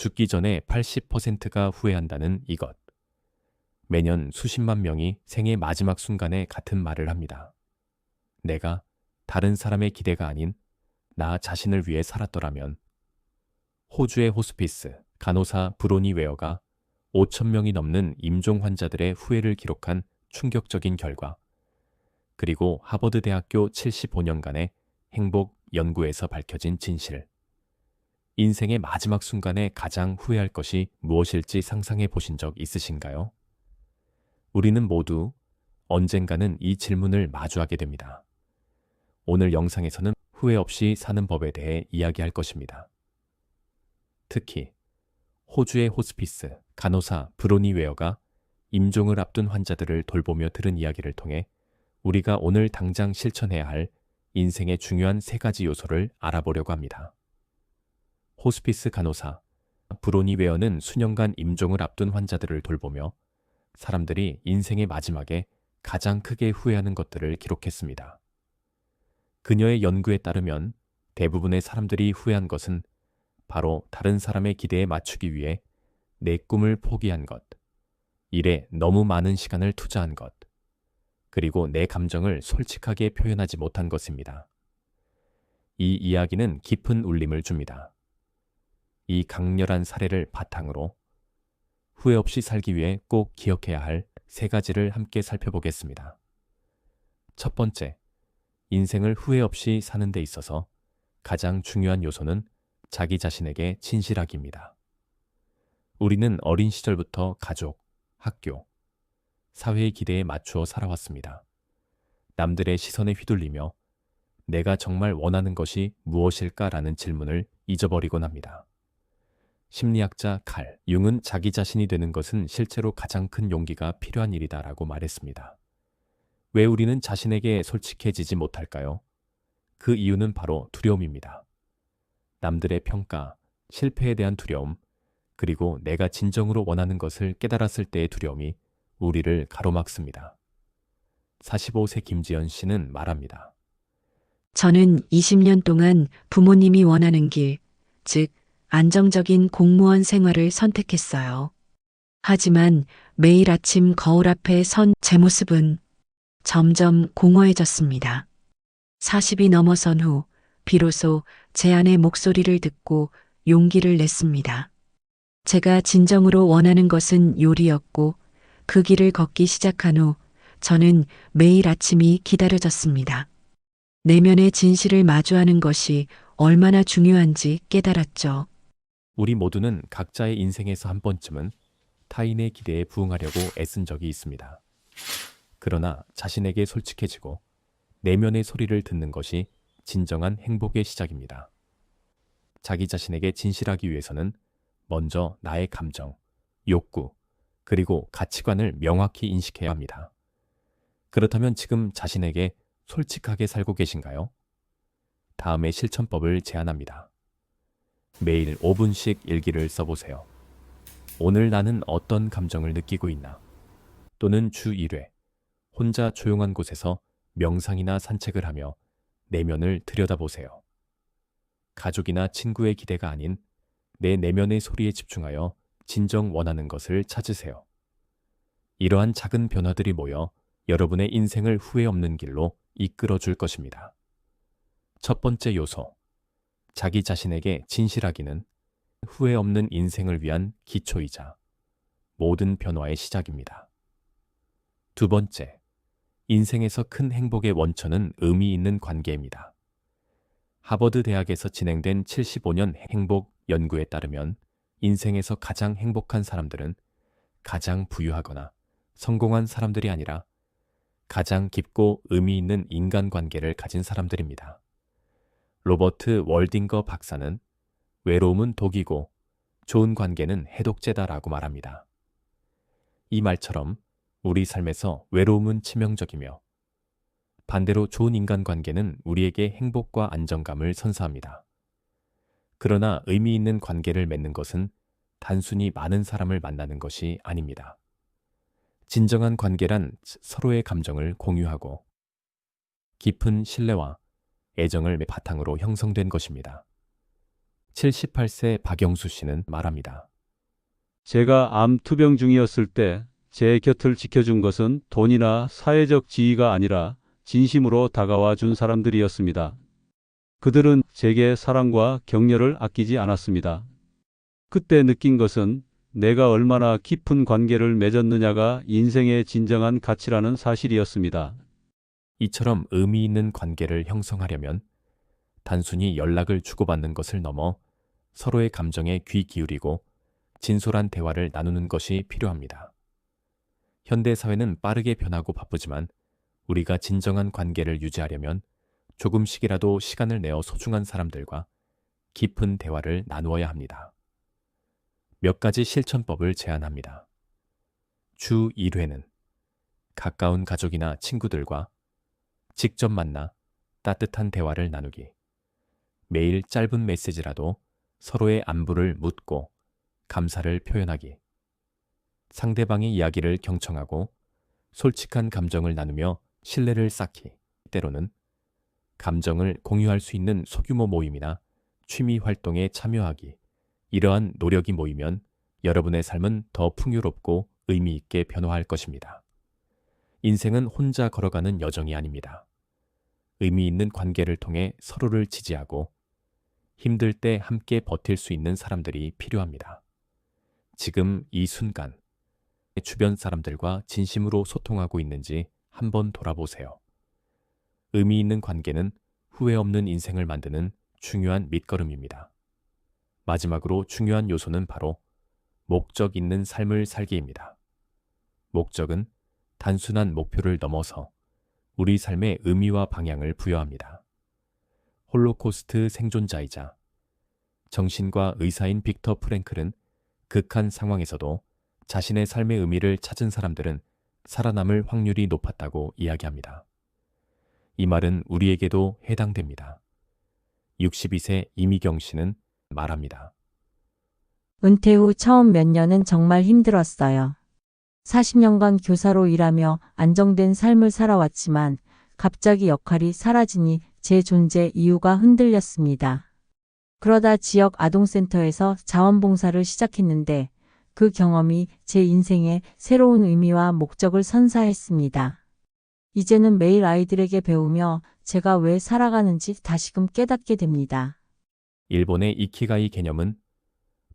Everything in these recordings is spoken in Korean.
죽기 전에 80%가 후회한다는 이것. 매년 수십만 명이 생의 마지막 순간에 같은 말을 합니다. 내가 다른 사람의 기대가 아닌 나 자신을 위해 살았더라면 호주의 호스피스 간호사 브로니 웨어가 5천 명이 넘는 임종 환자들의 후회를 기록한 충격적인 결과 그리고 하버드 대학교 75년간의 행복 연구에서 밝혀진 진실 인생의 마지막 순간에 가장 후회할 것이 무엇일지 상상해 보신 적 있으신가요? 우리는 모두 언젠가는 이 질문을 마주하게 됩니다. 오늘 영상에서는 후회 없이 사는 법에 대해 이야기할 것입니다. 특히 호주의 호스피스 간호사 브로니 웨어가 임종을 앞둔 환자들을 돌보며 들은 이야기를 통해 우리가 오늘 당장 실천해야 할 인생의 중요한 세 가지 요소를 알아보려고 합니다. 호스피스 간호사 브로니 웨어는 수년간 임종을 앞둔 환자들을 돌보며 사람들이 인생의 마지막에 가장 크게 후회하는 것들을 기록했습니다. 그녀의 연구에 따르면 대부분의 사람들이 후회한 것은 바로 다른 사람의 기대에 맞추기 위해 내 꿈을 포기한 것, 일에 너무 많은 시간을 투자한 것, 그리고 내 감정을 솔직하게 표현하지 못한 것입니다. 이 이야기는 깊은 울림을 줍니다. 이 강렬한 사례를 바탕으로 후회 없이 살기 위해 꼭 기억해야 할 세 가지를 함께 살펴보겠습니다. 첫 번째, 인생을 후회 없이 사는 데 있어서 가장 중요한 요소는 자기 자신에게 진실하기입니다. 우리는 어린 시절부터 가족, 학교, 사회의 기대에 맞추어 살아왔습니다. 남들의 시선에 휘둘리며 내가 정말 원하는 것이 무엇일까라는 질문을 잊어버리곤 합니다. 심리학자 칼 융은 자기 자신이 되는 것은 실제로 가장 큰 용기가 필요한 일이다라고 말했습니다. 왜 우리는 자신에게 솔직해지지 못할까요? 그 이유는 바로 두려움입니다. 남들의 평가, 실패에 대한 두려움, 그리고 내가 진정으로 원하는 것을 깨달았을 때의 두려움이 우리를 가로막습니다. 45세 김지연 씨는 말합니다. 저는 20년 동안 부모님이 원하는 길, 즉, 안정적인 공무원 생활을 선택했어요. 하지만 매일 아침 거울 앞에 선 제 모습은 점점 공허해졌습니다. 40이 넘어선 후, 비로소 제 안의 목소리를 듣고 용기를 냈습니다. 제가 진정으로 원하는 것은 요리였고, 그 길을 걷기 시작한 후, 저는 매일 아침이 기다려졌습니다. 내면의 진실을 마주하는 것이 얼마나 중요한지 깨달았죠. 우리 모두는 각자의 인생에서 한 번쯤은 타인의 기대에 부응하려고 애쓴 적이 있습니다. 그러나 자신에게 솔직해지고 내면의 소리를 듣는 것이 진정한 행복의 시작입니다. 자기 자신에게 진실하기 위해서는 먼저 나의 감정, 욕구, 그리고 가치관을 명확히 인식해야 합니다. 그렇다면 지금 자신에게 솔직하게 살고 계신가요? 다음의 실천법을 제안합니다. 매일 5분씩 일기를 써보세요. 오늘 나는 어떤 감정을 느끼고 있나? 또는 주 1회, 혼자 조용한 곳에서 명상이나 산책을 하며 내면을 들여다보세요. 가족이나 친구의 기대가 아닌 내 내면의 소리에 집중하여 진정 원하는 것을 찾으세요. 이러한 작은 변화들이 모여 여러분의 인생을 후회 없는 길로 이끌어 줄 것입니다. 첫 번째 요소. 자기 자신에게 진실하기는 후회 없는 인생을 위한 기초이자 모든 변화의 시작입니다. 두 번째. 인생에서 큰 행복의 원천은 의미 있는 관계입니다. 하버드 대학에서 진행된 75년 행복 연구에 따르면 인생에서 가장 행복한 사람들은 가장 부유하거나 성공한 사람들이 아니라 가장 깊고 의미 있는 인간관계를 가진 사람들입니다. 로버트 월딩거 박사는 외로움은 독이고 좋은 관계는 해독제다라고 말합니다. 이 말처럼 우리 삶에서 외로움은 치명적이며 반대로 좋은 인간관계는 우리에게 행복과 안정감을 선사합니다. 그러나 의미 있는 관계를 맺는 것은 단순히 많은 사람을 만나는 것이 아닙니다. 진정한 관계란 서로의 감정을 공유하고 깊은 신뢰와 애정을 바탕으로 형성된 것입니다. 78세 박영수 씨는 말합니다. 제가 암 투병 중이었을 때 제 곁을 지켜준 것은 돈이나 사회적 지위가 아니라 진심으로 다가와 준 사람들이었습니다. 그들은 제게 사랑과 격려를 아끼지 않았습니다. 그때 느낀 것은 내가 얼마나 깊은 관계를 맺었느냐가 인생의 진정한 가치라는 사실이었습니다. 이처럼 의미 있는 관계를 형성하려면 단순히 연락을 주고받는 것을 넘어 서로의 감정에 귀 기울이고 진솔한 대화를 나누는 것이 필요합니다. 현대 사회는 빠르게 변하고 바쁘지만 우리가 진정한 관계를 유지하려면 조금씩이라도 시간을 내어 소중한 사람들과 깊은 대화를 나누어야 합니다. 몇 가지 실천법을 제안합니다. 주 1회는 가까운 가족이나 친구들과 직접 만나 따뜻한 대화를 나누기. 매일 짧은 메시지라도 서로의 안부를 묻고 감사를 표현하기. 상대방의 이야기를 경청하고 솔직한 감정을 나누며 신뢰를 쌓기. 때로는 감정을 공유할 수 있는 소규모 모임이나 취미 활동에 참여하기. 이러한 노력이 모이면 여러분의 삶은 더 풍요롭고 의미 있게 변화할 것입니다. 인생은 혼자 걸어가는 여정이 아닙니다. 의미 있는 관계를 통해 서로를 지지하고 힘들 때 함께 버틸 수 있는 사람들이 필요합니다. 지금 이 순간 주변 사람들과 진심으로 소통하고 있는지 한번 돌아보세요. 의미 있는 관계는 후회 없는 인생을 만드는 중요한 밑거름입니다. 마지막으로 중요한 요소는 바로 목적 있는 삶을 살기입니다. 목적은 단순한 목표를 넘어서 우리 삶의 의미와 방향을 부여합니다. 홀로코스트 생존자이자 정신과 의사인 빅터 프랭클은 극한 상황에서도 자신의 삶의 의미를 찾은 사람들은 살아남을 확률이 높았다고 이야기합니다. 이 말은 우리에게도 해당됩니다. 62세 이미경 씨는 말합니다. 은퇴 후 처음 몇 년은 정말 힘들었어요. 40년간 교사로 일하며 안정된 삶을 살아왔지만 갑자기 역할이 사라지니 제 존재 이유가 흔들렸습니다. 그러다 지역 아동센터에서 자원봉사를 시작했는데 그 경험이 제 인생에 새로운 의미와 목적을 선사했습니다. 이제는 매일 아이들에게 배우며 제가 왜 살아가는지 다시금 깨닫게 됩니다. 일본의 이키가이 개념은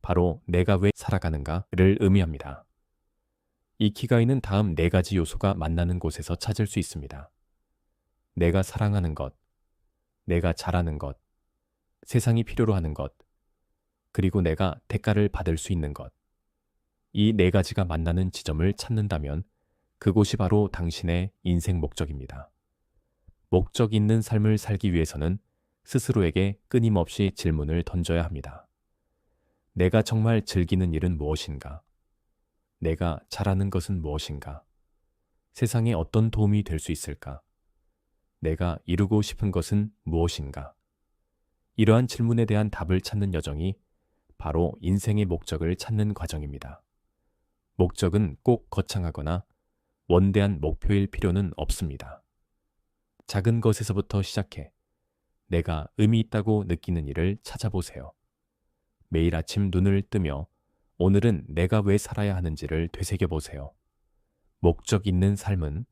바로 내가 왜 살아가는가를 의미합니다. 이키가이는 다음 네 가지 요소가 만나는 곳에서 찾을 수 있습니다. 내가 사랑하는 것, 내가 잘하는 것, 세상이 필요로 하는 것, 그리고 내가 대가를 받을 수 있는 것. 이 네 가지가 만나는 지점을 찾는다면 그곳이 바로 당신의 인생 목적입니다. 목적 있는 삶을 살기 위해서는 스스로에게 끊임없이 질문을 던져야 합니다. 내가 정말 즐기는 일은 무엇인가? 내가 잘하는 것은 무엇인가? 세상에 어떤 도움이 될 수 있을까? 내가 이루고 싶은 것은 무엇인가? 이러한 질문에 대한 답을 찾는 여정이 바로 인생의 목적을 찾는 과정입니다. 목적은 꼭 거창하거나 원대한 목표일 필요는 없습니다. 작은 것에서부터 시작해 내가 의미 있다고 느끼는 일을 찾아보세요. 매일 아침 눈을 뜨며 오늘은 내가 왜 살아야 하는지를 되새겨 보세요. 목적 있는 삶은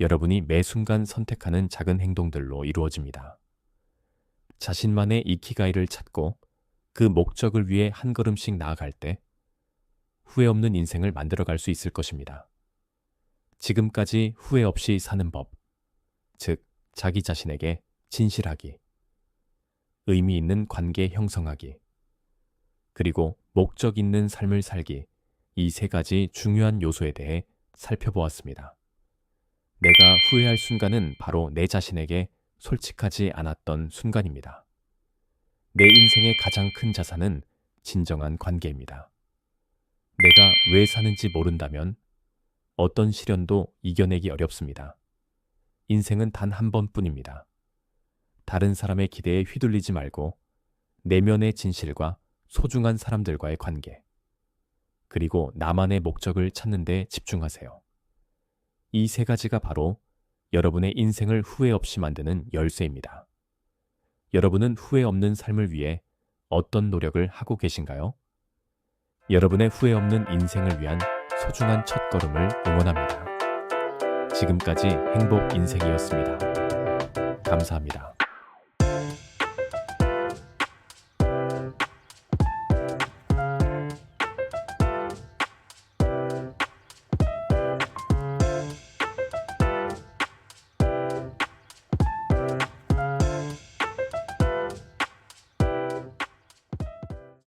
여러분이 매 순간 선택하는 작은 행동들로 이루어집니다. 자신만의 이키가이를 찾고 그 목적을 위해 한 걸음씩 나아갈 때 후회 없는 인생을 만들어갈 수 있을 것입니다. 지금까지 후회 없이 사는 법, 즉, 자기 자신에게 진실하기, 의미 있는 관계 형성하기, 그리고 목적 있는 삶을 살기, 이 세 가지 중요한 요소에 대해 살펴보았습니다. 내가 후회할 순간은 바로 내 자신에게 솔직하지 않았던 순간입니다. 내 인생의 가장 큰 자산은 진정한 관계입니다. 내가 왜 사는지 모른다면 어떤 시련도 이겨내기 어렵습니다. 인생은 단 한 번뿐입니다. 다른 사람의 기대에 휘둘리지 말고 내면의 진실과 소중한 사람들과의 관계, 그리고 나만의 목적을 찾는 데 집중하세요. 이 세 가지가 바로 여러분의 인생을 후회 없이 만드는 열쇠입니다. 여러분은 후회 없는 삶을 위해 어떤 노력을 하고 계신가요? 여러분의 후회 없는 인생을 위한 소중한 첫걸음을 응원합니다. 지금까지 행복 인생이었습니다. 감사합니다.